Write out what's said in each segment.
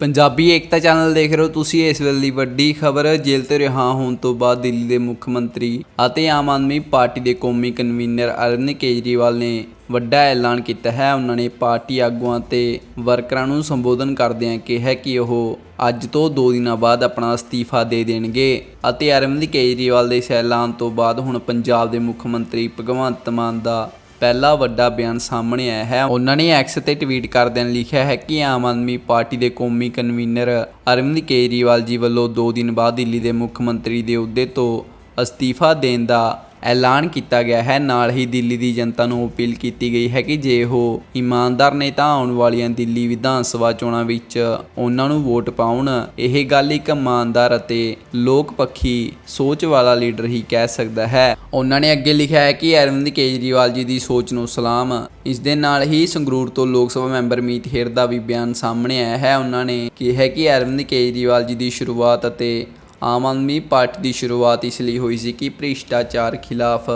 ਪੰਜਾਬੀ ਏਕਤਾ channel ਦੇਖ ਰਹੇ ਹੋ ਤੁਸੀਂ, ਇਸ ਵੇਲੇ ਦੀ ਵੱਡੀ ਖਬਰ, ਜੇਲ੍ਹ ਤੋਂ ਰਿਹਾ ਹੋਣ ਤੋਂ ਬਾਅਦ ਦਿੱਲੀ ਦੇ ਮੁੱਖ ਮੰਤਰੀ ਅਤੇ ਆਮ ਆਦਮੀ ਪਾਰਟੀ ਦੇ ਕੌਮੀ ਕਨਵੀਨਰ ਅਰਵਿੰਦ ਕੇਜਰੀਵਾਲ ਨੇ ਵੱਡਾ ਐਲਾਨ ਕੀਤਾ ਹੈ। ਉਹਨਾਂ ਨੇ ਪਾਰਟੀ ਆਗੂਆਂ ਤੇ ਵਰਕਰਾਂ ਨੂੰ ਸੰਬੋਧਨ ਕਰਦਿਆਂ ਕਿਹਾ ਕਿ ਉਹ ਅੱਜ ਤੋਂ 2 ਦਿਨਾਂ ਬਾਅਦ ਆਪਣਾ ਅਸਤੀਫਾ ਦੇ ਦੇਣਗੇ ਅਤੇ ਅਰਵਿੰਦ ਕੇਜਰੀਵਾਲ ਦੇ ਇਸ ਐਲਾਨ ਤੋਂ ਬਾਅਦ ਹੁਣ ਪੰਜਾਬ ਦੇ ਮੁੱਖ ਮੰਤਰੀ ਭਗਵੰਤ ਮਾਨ ਦਾ ਪਹਿਲਾ ਵੱਡਾ ਬਿਆਨ ਸਾਹਮਣੇ ਆਇਆ ਹੈ। ਉਹਨਾਂ ਨੇ ਐਕਸ ਤੇ ਟਵੀਟ ਕਰਦਿਆਂ ਲਿਖਿਆ ਹੈ ਕਿ ਆਮ ਆਦਮੀ ਪਾਰਟੀ ਦੇ ਕੌਮੀ ਕਨਵੀਨਰ ਅਰਵਿੰਦ ਕੇਜਰੀਵਾਲ ਜੀ ਵੱਲੋਂ 2 ਦਿਨ ਬਾਅਦ ਦਿੱਲੀ ਦੇ ਮੁੱਖ ਮੰਤਰੀ ਦੇ ਅਹੁਦੇ ਤੋਂ ਅਸਤੀਫਾ ਦੇਣ ਦਾ ਐਲਾਨ ਕੀਤਾ ਗਿਆ ਹੈ। ਨਾਲ ਹੀ ਦਿੱਲੀ ਦੀ ਜਨਤਾ ਨੂੰ ਅਪੀਲ ਕੀਤੀ ਗਈ ਹੈ ਕਿ ਜੇ ਉਹ ਇਮਾਨਦਾਰ ਨੇ ਤਾਂ ਆਉਣ ਵਾਲੀਆਂ ਦਿੱਲੀ ਵਿਧਾਨ ਸਭਾ ਚੋਣਾਂ ਵਿੱਚ ਉਹਨਾਂ ਨੂੰ ਵੋਟ ਪਾਉਣ। ਇਹ ਗੱਲ ਇੱਕ ਇਮਾਨਦਾਰ ਅਤੇ ਲੋਕ ਪੱਖੀ ਸੋਚ ਵਾਲਾ ਲੀਡਰ ਹੀ ਕਹਿ ਸਕਦਾ ਹੈ। ਉਹਨਾਂ ਨੇ ਅੱਗੇ ਲਿਖਿਆ ਹੈ ਕਿ ਅਰਵਿੰਦ ਕੇਜਰੀਵਾਲ ਜੀ ਦੀ ਸੋਚ ਨੂੰ ਸਲਾਮ। ਇਸ ਦੇ ਨਾਲ ਹੀ ਸੰਗਰੂਰ ਤੋਂ ਲੋਕ ਸਭਾ ਮੈਂਬਰ ਮੀਤ ਹੇਰ ਦਾ ਵੀ ਬਿਆਨ ਸਾਹਮਣੇ ਆਇਆ ਹੈ। ਉਹਨਾਂ ਨੇ ਕਿਹਾ ਕਿ ਅਰਵਿੰਦ ਕੇਜਰੀਵਾਲ ਜੀ ਦੀ ਸ਼ੁਰੂਆਤ ਅਤੇ ਆਮ ਆਦਮੀ ਪਾਰਟੀ ਦੀ ਸ਼ੁਰੂਆਤ ਇਸ ਲਈ ਹੋਈ ਸੀ ਕਿ ਭ੍ਰਿਸ਼ਟਾਚਾਰ ਖਿਲਾਫ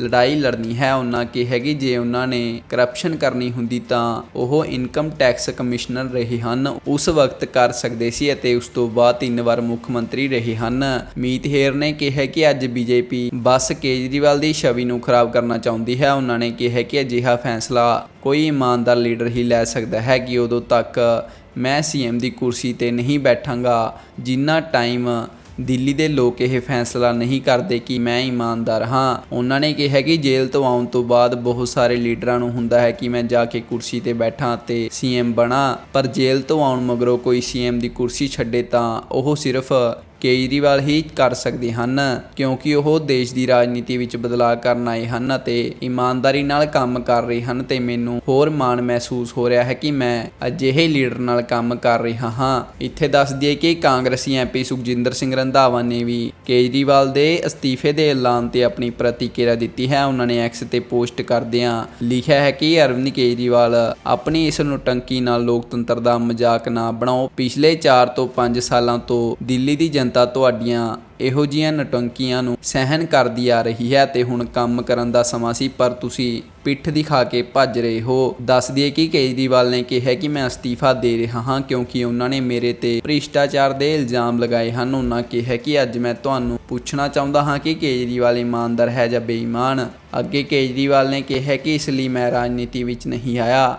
ਲੜਾਈ ਲੜਨੀ ਹੈ। ਉਹਨਾਂ ਕਿਹਾ ਕਿ ਜੇ ਉਹਨਾਂ ਨੇ ਕਰਪਸ਼ਨ ਕਰਨੀ ਹੁੰਦੀ ਤਾਂ ਉਹ ਇਨਕਮ ਟੈਕਸ ਕਮਿਸ਼ਨਰ ਰਹੇ ਹਨ। ਉਸ ਵਕਤ ਕਰ ਸਕਦੇ ਸੀ ਅਤੇ ਉਸ ਤੋਂ ਬਾਅਦ ਤਿੰਨ ਵਾਰ ਮੁੱਖ ਮੰਤਰੀ ਰਹੇ ਹਨ। ਮੀਤ ਹੇਰ ਨੇ ਕਿਹਾ ਕਿ ਅੱਜ ਬੀਜੇਪੀ ਬਸ ਕੇਜਰੀਵਾਲ ਦੀ ਛਵੀ ਨੂੰ ਖਰਾਬ ਕਰਨਾ ਚਾਹੁੰਦੀ ਹੈ। ਉਹਨਾਂ ਨੇ ਕਿਹਾ ਕਿ ਅਜਿਹਾ ਫੈਸਲਾ ਕੋਈ ਇਮਾਨਦਾਰ ਲੀਡਰ ਹੀ ਲੈ ਸਕਦਾ ਹੈ ਕਿ ਉਦੋਂ ਤੱਕ ਮੈਂ ਸੀਐਮ ਦੀ ਕੁਰਸੀ ਤੇ ਨਹੀਂ ਬੈਠਾਂਗਾ, ਜਿੰਨਾ ਟਾਈਮ ਦਿੱਲੀ ਦੇ ਲੋਕ ਇਹ ਫੈਸਲਾ ਨਹੀਂ ਕਰਦੇ ਕਿ ਮੈਂ ਇਮਾਨਦਾਰ ਹਾਂ। ਉਹਨਾਂ ਨੇ ਕਿਹਾ ਕਿ ਜੇਲ੍ਹ ਤੋਂ ਆਉਣ ਤੋਂ ਬਾਅਦ ਬਹੁਤ ਸਾਰੇ ਲੀਡਰਾਂ ਨੂੰ ਹੁੰਦਾ ਹੈ ਕਿ ਮੈਂ ਜਾ ਕੇ ਕੁਰਸੀ ਤੇ ਬੈਠਾਂ ਤੇ ਸੀਐਮ ਬਣਾ। ਪਰ ਜੇਲ੍ਹ ਤੋਂ ਆਉਣ ਮਗਰੋਂ ਕੋਈ ਸੀਐਮ ਦੀ ਕੁਰਸੀ ਛੱਡੇ ਤਾਂ ਉਹ ਸਿਰਫ ਕੇਜਰੀਵਾਲ ਹੀ ਕਰ ਸਕਦੇ ਹਨ, ਕਿਉਂਕਿ ਉਹ ਦੇਸ਼ ਦੀ ਰਾਜਨੀਤੀ ਵਿੱਚ ਬਦਲਾਅ ਕਰਨ ਆਏ ਹਨ ਅਤੇ ਇਮਾਨਦਾਰੀ ਨਾਲ ਕੰਮ ਕਰ ਰਹੇ ਹਨ ਤੇ ਮੈਨੂੰ ਹੋਰ ਮਾਣ ਮਹਿਸੂਸ ਹੋ ਰਿਹਾ ਹੈ ਕਿ ਮੈਂ ਅਜਿਹੇ ਲੀਡਰ ਨਾਲ ਕੰਮ ਕਰ ਰਿਹਾ ਹਾਂ। ਇੱਥੇ ਦੱਸ ਦਈਏ ਕਿ ਕਾਂਗਰਸੀ ਐਮਪੀ ਸੁਖਜਿੰਦਰ ਸਿੰਘ ਰੰਧਾਵਾ ਨੇ ਵੀ ਕੇਜਰੀਵਾਲ ਦੇ ਅਸਤੀਫੇ ਦੇ ਐਲਾਨ ਤੇ ਆਪਣੀ ਪ੍ਰਤੀਕਿਰਿਆ ਦਿੱਤੀ ਹੈ। ਉਹਨਾਂ ਨੇ ਐਕਸ ਤੇ ਪੋਸਟ ਕਰਦਿਆਂ ਲਿਖਿਆ ਹੈ ਕਿ ਅਰਵਿੰਦ ਕੇਜਰੀਵਾਲ ਆਪਣੀ ਇਸ ਨੁਟੰਕੀ ਨਾਲ ਲੋਕਤੰਤਰ ਦਾ ਮਜ਼ਾਕ ਨਾ ਬਣਾਓ। ਪਿਛਲੇ 4 ਤੋਂ 5 ਸਾਲਾਂ ਤੋਂ ਦਿੱਲੀ ਦੀ ਜਨ ਜਨਤਾ ਤੁਹਾਡੀਆਂ ਇਹੋ ਜੀਆਂ ਨਟੰਕੀਆਂ ਨੂੰ ਸਹਿਨ ਕਰਦੀ ਆ ਰਹੀ ਹੈ ਤੇ ਹੁਣ ਕੰਮ ਕਰਨ ਦਾ ਸਮਾਂ ਸੀ, ਪਰ ਤੁਸੀਂ ਪਿੱਠ ਦਿਖਾ ਕੇ ਭੱਜ ਰਹੇ ਹੋ। ਦੱਸ ਦਈਏ ਕਿ ਕੇਜਰੀਵਾਲ ਨੇ ਕਿਹਾ ਕਿ ਮੈਂ ਅਸਤੀਫਾ ਦੇ ਰਿਹਾ ਹਾਂ ਕਿਉਂਕਿ ਉਹਨਾਂ ਨੇ ਮੇਰੇ ਤੇ ਭ੍ਰਿਸ਼ਟਾਚਾਰ ਦੇ ਇਲਜ਼ਾਮ ਲਗਾਏ ਹਨ। ਉਹਨਾਂ ਕਿਹਾ ਕਿ ਅੱਜ ਮੈਂ ਤੁਹਾਨੂੰ ਪੁੱਛਣਾ ਚਾਹੁੰਦਾ ਹਾਂ ਕਿ ਕੇਜਰੀਵਾਲ ਇਮਾਨਦਾਰ ਹੈ ਜਾਂ ਬੇਈਮਾਨ। ਅੱਗੇ ਕੇਜਰੀਵਾਲ ਨੇ ਕਿਹਾ ਕਿ ਇਸ ਲਈ ਮੈਂ ਰਾਜਨੀਤੀ ਵਿੱਚ ਨਹੀਂ ਆਇਆ।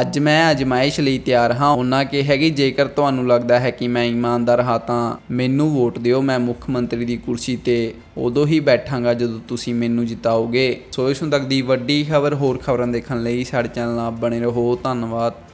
ਅੱਜ ਮੈਂ ਅਜਮਾਇਸ਼ ਲਈ ਤਿਆਰ ਹਾਂ। ਉਹਨਾਂ ਕਿਹਾ ਕਿ ਜੇਕਰ ਤੁਹਾਨੂੰ ਲੱਗਦਾ ਹੈ ਕਿ ਮੈਂ ਇਮਾਨਦਾਰ ਹਾਂ, ਤਾਂ ਮੈਨੂੰ ਵੋਟ ਦਿਓ। ਮੈਂ ਮੁੱਖ ਮੰਤਰੀ ਦੀ ਕੁਰਸੀ ਤੇ ਉਦੋਂ ਹੀ ਬੈਠਾਂਗਾ ਜਦੋਂ ਤੁਸੀਂ ਮੈਨੂੰ ਜਿਤਾਓਗੇ। ਸੋ ਇਸ ਨੂੰ ਤੱਕ ਦੀ ਵੱਡੀ ਖਬਰ ਹੋਰ ਖਬਰਾਂ ਦੇਖਣ ਲਈ ਸਾਡੇ ਚੈਨਲ ਨਾਲ ਬਣੇ ਰਹੋ। ਧੰਨਵਾਦ।